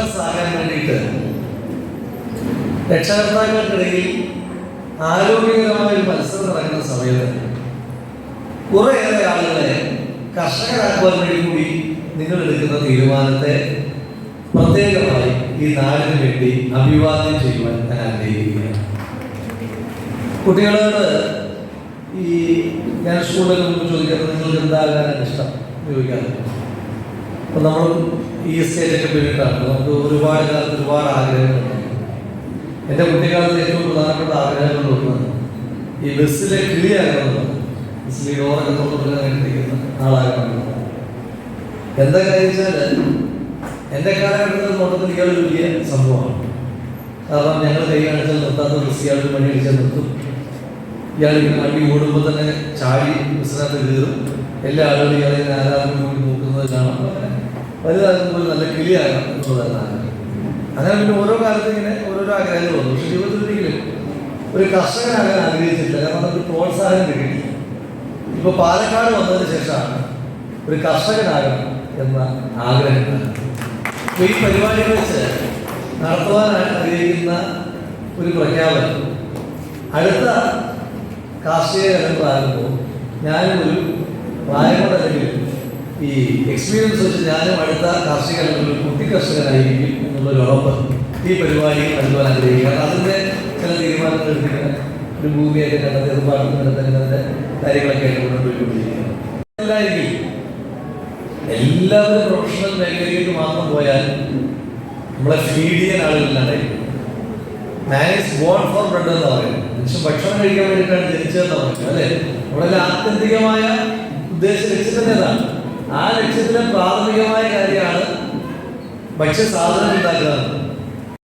ആകാൻ വേണ്ടിയിട്ട് രക്ഷകർത്താക്കൾക്കിടയിൽ ആരോഗ്യകരമായ ഒരു മത്സരം നടക്കുന്ന സമയത്ത് കുറേയേറെ ആളുകളെ കർഷകരാക്കുവാൻ വേണ്ടി കൂടി നിങ്ങൾ എടുക്കുന്ന തീരുമാനത്തെ പ്രത്യേകമായി ഈ നാടിന് വേണ്ടി അഭിവാദ്യം ചെയ്യുവാൻ ഞാൻ ആഗ്രഹിക്കുകയാണ്. കുട്ടികളോട് ഈ ഞാൻ മുമ്പ് ചോദിക്കുന്നത് നിങ്ങൾക്ക് എന്താകാനാണ് ഇഷ്ടം? ചോദിക്കാറുണ്ട്. അപ്പം നമ്മൾ ഈ സ്റ്റേജൊക്കെ പിന്നിട്ടാണ്. നമുക്ക് ഒരുപാട് കാലത്ത് ഒരുപാട് ആഗ്രഹങ്ങളുണ്ട്. എന്റെ കുട്ടിക്കാലത്ത് ഏറ്റവും പ്രധാനപ്പെട്ട ആഗ്രഹങ്ങളിലൊന്ന് ഈ ബസ്സിലെ കിളിയാകണമെന്നുള്ളത് ബസ്സിലെ ഡോറൊക്കെ തുറന്നു കണ്ടിരിക്കുന്ന ആളാകണം എന്താ കാര്യം വെച്ചാൽ എന്റെ കാലഘട്ടത്തിൽ മൊത്തത്തിൽ ഇയാൾ വലിയ സംഭവമാണ്. കാരണം ഞങ്ങൾ കൈ കാണിച്ചാൽ നിർത്താത്ത ബസ് ഇയാൾ പണി അടിച്ചാൽ നിർത്തും. ഇയാൾ വണ്ടി ഓടുമ്പോൾ തന്നെ ചാടി ബസ്സിനകത്ത് കയറും. എല്ലാ ആളുകളും ഇയാളെ ആരാധന കൂടി നോക്കുന്നത് കാണാം. വലുതാകുമ്പോൾ നല്ല കിളിയാകാം എന്നുള്ളതാണ് ആഗ്രഹം അങ്ങനെ പിന്നെ ഓരോ കാലത്തും ഇങ്ങനെ ഓരോരോ ആഗ്രഹങ്ങൾ വന്നു. പക്ഷെ ജീവിതത്തിൽ ഒരു കർഷകനാകാൻ ആഗ്രഹിച്ചിട്ടില്ല. കാരണം നമുക്ക് പ്രോത്സാഹനം കിട്ടി ഇപ്പൊ പാലക്കാട് വന്നതിന് ശേഷമാണ് ഒരു കർഷകനാകണം എന്ന ആഗ്രഹം. അപ്പൊ ഈ പരിപാടി വെച്ച് നടത്തുവാൻ ആഗ്രഹിക്കുന്ന ഒരു പ്രഖ്യാപനം. അടുത്ത കാർഷിക കലണ്ടറാകുമ്പോൾ ഞാനും ഒരു പ്രായമുള്ള കൊണ്ടല്ലെങ്കിൽ ഈ എക്സ്പീരിയൻസ് വെച്ച് ഞാനും അടുത്ത കാർഷിക രംഗത്തിൽ കുട്ടി കർഷകനായിരിക്കും എന്നുള്ളൊരു ഉറപ്പ് ഈ പരിപാടി നൽകുവാൻ ആഗ്രഹിക്കുകയാണ് അതിന്റെ ചില തീരുമാനങ്ങൾ എടുക്കുന്ന ഒരു ഭൂമിയൊക്കെ കണ്ടെത്തി അത് പാടുന്ന കാര്യങ്ങളൊക്കെ ആയിട്ട് കൊണ്ടുപോയിക്കൊണ്ടിരിക്കുന്നത് എല്ലാവരും പ്രൊഫഷണൽ മേഖലയിലേക്ക് മാത്രം പോയാൽ നമ്മളെ ഫീഡ് ചെയ്യാൻ ആളുകളില്ലാണ്ടായിരിക്കും ഫോർ ഭക്ഷണം കഴിക്കാൻ വേണ്ടിയിട്ടാണ് അല്ലേ? ആത്യന്തികമായ ഉദ്ദേശ ആ ലക്ഷ്യത്തിലെ പ്രാഥമികമായ കാര്യമാണ് ഭക്ഷ്യ സാധനം ഉണ്ടാക്കുന്നത്.